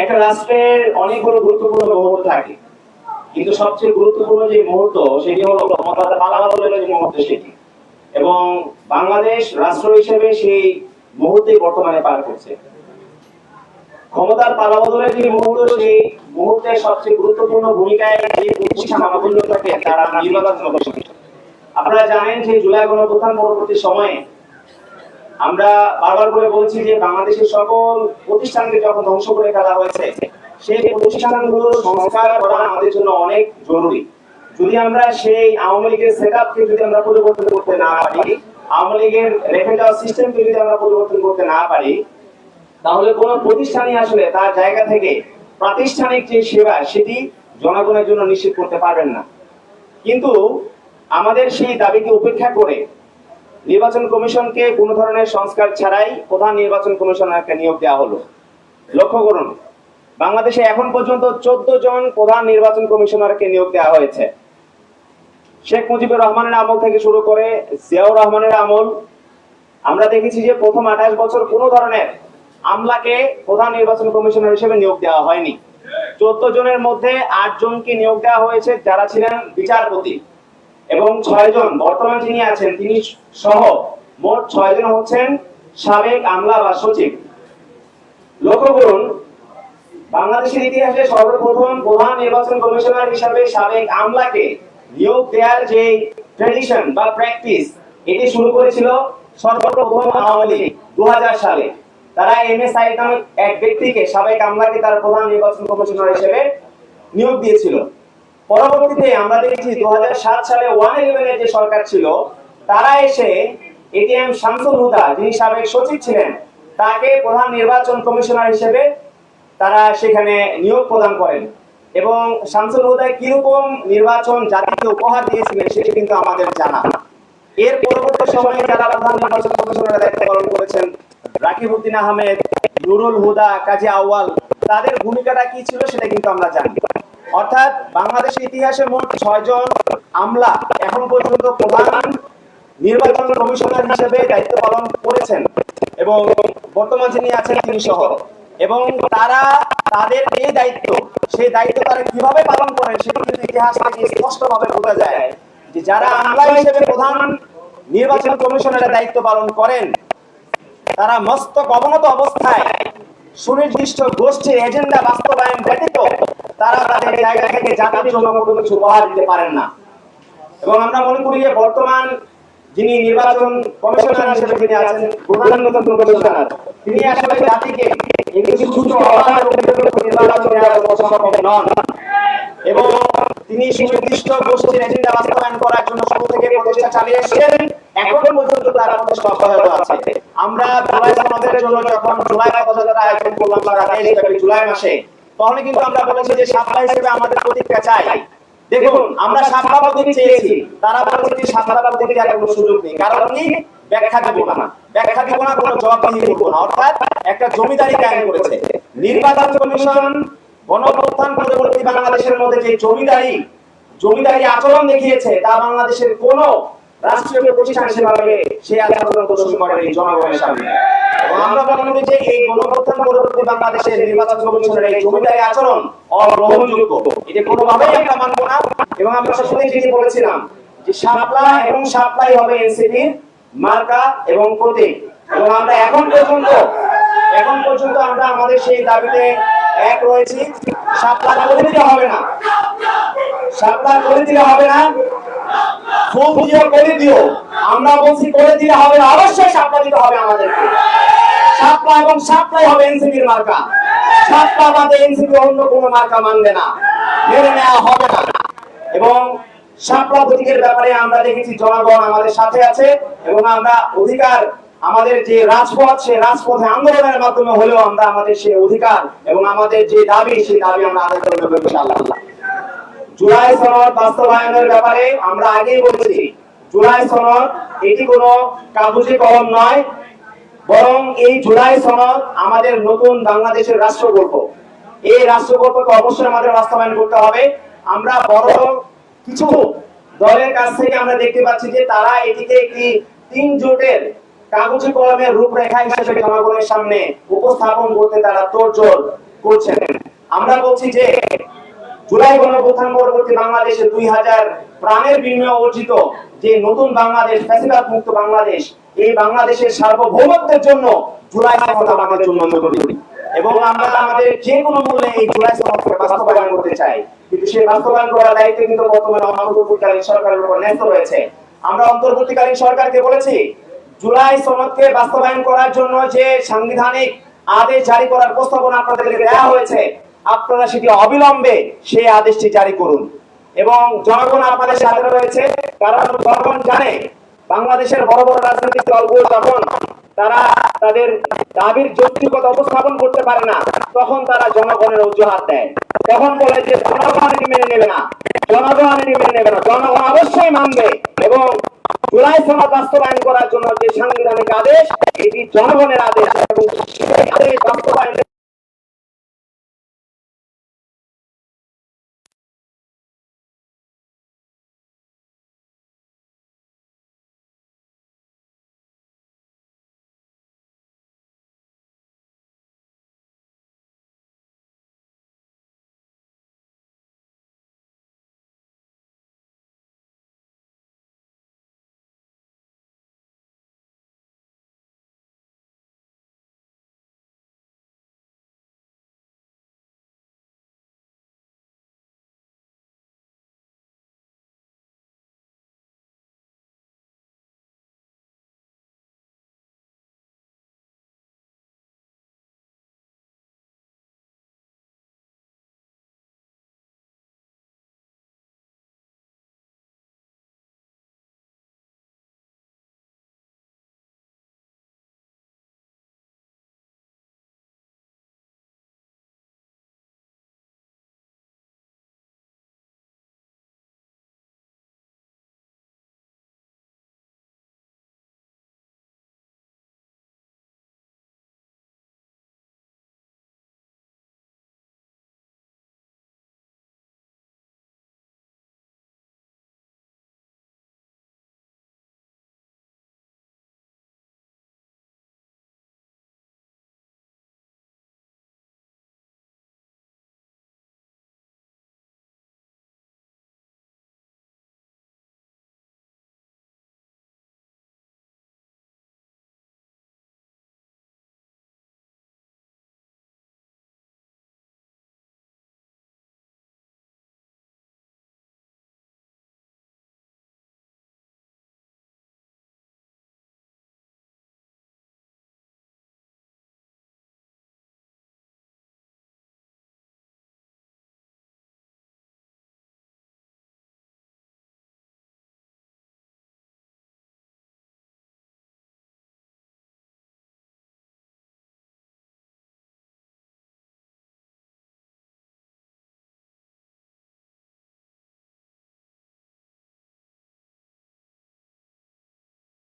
একটা রাষ্ট্রের অনেকগুলো গুরুত্বপূর্ণ মুহূর্ত থাকে। কিন্তু সবচেয়ে গুরুত্বপূর্ণ যে মুহূর্ত, সেটি হলো ক্ষমতাটা যে মুহূর্ত সেটি। এবং বাংলাদেশ রাষ্ট্র হিসেবে সেই মুহূর্তে বর্তমানে পার করছে। ক্ষমতার পালাবদলের যে মুহূর্ত, সেই মুহূর্তে সবচেয়ে গুরুত্বপূর্ণ ভূমিকায় আপনারা জানেন যে জুলাই গণপ্রধান পরবর্তী সময়ে আমরা বারবার করে বলছি যে বাংলাদেশের সকল প্রতিষ্ঠানকে যখন ধ্বংস করে ফেলা হয়েছে, সেই প্রতিষ্ঠানগুলো সংস্কার করা আমাদের জন্য অনেক জরুরি। যদি আমরা সেই আওয়ামী লীগের সেট আপকে যদি আমরা পরিবর্তন করতে না পারি, আওয়ামী লীগের রেখে যাওয়া সিস্টেমকে যদি আমরা পরিবর্তন করতে না পারি, তাহলে কোন প্রতিষ্ঠানই আসলে তার জায়গা থেকে প্রাতিষ্ঠানিক যে সেবা, সেটি জনগণের জন্য নিশ্চিত করতে পারবেন না। কিন্তু আমাদের সেই দাবিকে উপেক্ষা করে নির্বাচন কমিশনকে কোনো ধরনের সংস্কার ছাড়াই প্রধান নির্বাচন কমিশনারকে নিয়োগ দেওয়া হলো। লক্ষ্য করুন, বাংলাদেশে এখন পর্যন্ত চোদ্দ জন প্রধান নির্বাচন কমিশনারকে নিয়োগ দেওয়া হয়েছে। শেখ মুজিবুর রহমানের আমল থেকে শুরু করে জিয়াউর রহমানের আমল। আমরা দেখেছি যে প্রথম আঠাশ বছর কোনো ধরনের আমলাকে প্রধান নির্বাচন কমিশনার হিসেবে নিয়োগ দেওয়া হয়নি। চোদ্দ জনের মধ্যে আট জনকে নিয়োগ দেওয়া হয়েছে যারা ছিলেন বিচারপতি। এবং ছয় জন, বর্তমান যিনি আছেন, তিনি সহ মোট ছয় জন হচ্ছেন সাবেক আমলা বা সচিব। লক্ষ্য করুন, বাংলাদেশের ইতিহাসে সর্বপ্রথম প্রধান নির্বাচন কমিশনার হিসাবে সাবেক আমলাকে নিয়োগ দেওয়ার যে ট্রেডিশন বা প্র্যাকটিস এটি শুরু করেছিল সর্বপ্রথম আওয়ামী লীগ দু হাজার সালে। তারা এম এস আইদ নামক এক ব্যক্তিকে সাবেক আমলাকে তার প্রধান নির্বাচন কমিশনার হিসেবে নিয়োগ দিয়েছিল। পরবর্তীতে আমরা দেখেছি দু হাজার সাত সালে ওয়ান ইলেভেনের যে সরকার ছিল, তারা এসে এটিএম শামসুল হুদা, যিনি সাবেক সচিব ছিলেন, তাকে প্রধান নির্বাচন কমিশনার হিসেবে তারা সেখানে নিয়োগ প্রদান করেন। এবং শামসুল হুদা কীরকম নির্বাচন জাতিকে উপহার দিয়েছিলেন, সেটি কিন্তু আমাদের জানা। এর পরবর্তী সময়ে যারা প্রধান নির্বাচন কমিশনারের দায়িত্ব পালন করেছেন, রাকিব উদ্দিন আহমেদ, নুরুল হুদা, কাজী আউয়াল, তাদের ভূমিকাটা কি ছিল সেটা কিন্তু আমরা জানি। অর্থাৎ বাংলাদেশের ইতিহাসে মোট ছয়জন আমলা এখন পর্যন্ত প্রধান নির্বাচন কমিশনার হিসেবে দায়িত্ব পালন করেছেন এবং বর্তমান যিনি আছেন তিনি সহ। এবং তারা তাদের এই দায়িত্ব, সেই দায়িত্ব তারা কীভাবে পালন করেন সেটা কিন্তু ইতিহাস থেকে স্পষ্টভাবে বোঝা যায় যে যারা আমলা হিসেবে প্রধান নির্বাচন কমিশনারের দায়িত্ব পালন করেন, তারা মস্তক অবনত অবস্থায় সুনির্দিষ্ট গোষ্ঠীর এজেন্ডা বাস্তবায়ন ব্যতীত তারা তাদের জায়গা থেকে জাতির জন্য কোনো কিছু উপহার দিতে পারেন না। এবং আমরা মনে করি যে বর্তমান যিনি নির্বাচন কমিশনার হিসেবে যিনি আছেন প্রধান নির্বাচন কমিশনার, তিনি আসলে জাতিকে এবং তিনি সুনির্দিষ্ট গোষ্ঠীর এজেন্ডা বাস্তবায়ন করার জন্য শুরু থেকে প্রচেষ্টা চালিয়ে এসেছেন এখন পর্যন্ত তার প্রচেষ্টা অব্যাহত আছে। আমরা জুলাই জন্য যখন জুলাই জুলাই মাসে তখন কিন্তু আমরা বলেছি যে হিসেবে আমাদের চাই। দেখুন, আমরা চেয়েছি। তারা বলেছে যে দেওয়ার কোনো সুযোগ নেই। কারণ কি? ব্যাখ্যা দিব না। ব্যাখ্যা না, কোনো না। অর্থাৎ একটা জমিদারি কায়েম করেছে। নির্বাচন কমিশন গণপ্রত্যান পরবর্তী বাংলাদেশের মধ্যে যে জমিদারি জমিদারি আচরণ দেখিয়েছে, তা বাংলাদেশের কোন রাষ্ট্রীয় প্রতিষ্ঠান সেভাবে সেই আচরণ প্রদর্শন করেনি জনগণের সামনে। আমরা করি যে এই কোনোভাবেই আমরা যে সাপলা এবং সাপ্লাই হবে এনসিপির মার্কা এবং প্রতীক। এবং আমরা এখন পর্যন্ত এখন পর্যন্ত আমরা আমাদের সেই দাবিতে এক রয়েছি, সাপলা করে দিতে হবে না। সাপলা করে দিলে হবে না। ব্যাপারে আমরা দেখেছি জনগণ আমাদের সাথে আছে এবং আমরা অধিকার, আমাদের যে রাজপথ সেই রাজপথে আন্দোলনের মাধ্যমে হলেও আমরা আমাদের সেই অধিকার এবং আমাদের যে দাবি, সেই দাবি আমরা আদায় করে নেব ইনশাআল্লাহ। জুলাই সনদ বাস্তবায়নের ব্যাপারে আমরা আগেই বলেছি। জুলাই সনদ, এটি কোনো কাগজে কলম নয়, বরং এই জুলাই সনদ আমাদের নতুন বাংলাদেশের এই অবশ্যই আমাদের বাস্তবায়ন করতে হবে। আমরা বড় কিছু দলের কাছ থেকে আমরা দেখতে পাচ্ছি যে তারা এটিকে একটি তিন জোটের কাগজে কলমের রূপরেখা হিসেবে জনগণের সামনে উপস্থাপন করতে তারা তোড়জোড় করছেন। আমরা বলছি যে জুলাই গণঅভ্যুত্থান পরবর্তী বাংলাদেশে দুই হাজার প্রাণের বিনিময়ে অর্জিত যে নতুন বাংলাদেশ ফ্যাসিবাদ মুক্ত বাংলাদেশ, এই বাংলাদেশের সার্বভৌমত্বের জন্য জুলাই সনদ আমাদের জন্য জরুরি এবং আমরা আমাদের যে কোনো মূল্যে এই জুলাই বাস্তবায়ন করতে চাই। কিন্তু সেই বাস্তবায়ন করার দায়িত্ব কিন্তু বর্তমানে অন্তর্বর্তীকালীন সরকারের উপর ন্যস্ত রয়েছে। আমরা অন্তর্বর্তীকালীন সরকারকে বলেছি, জুলাই সনদকে বাস্তবায়ন করার জন্য যে সাংবিধানিক আদেশ জারি করার প্রস্তাবনা আপনাদেরকে দেওয়া হয়েছে আপনারা সেটি অবিলম্বে সেই আদেশটি জারি করুন। এবং জনগণ আপনাদের সাথে রয়েছে, কারণ জনগণ জানে বাংলাদেশের বড় বড় রাজনৈতিক দলগুলো যখন তারা তাদের দাবির যৌক্তিকতা উপস্থাপন করতে পারে না, তখন তারা জনগণের অজুহাত দেয়। তখন বলে যে জনগণ এটি মেনে নেবে না, জনগণ এটি মেনে নেবে না। জনগণ অবশ্যই মানবে এবং জুলাই সনদ বাস্তবায়ন করার জন্য যে সাংবিধানিক আদেশ, এটি জনগণের আদেশ এবং সেই আদেশ বাস্তবায়নের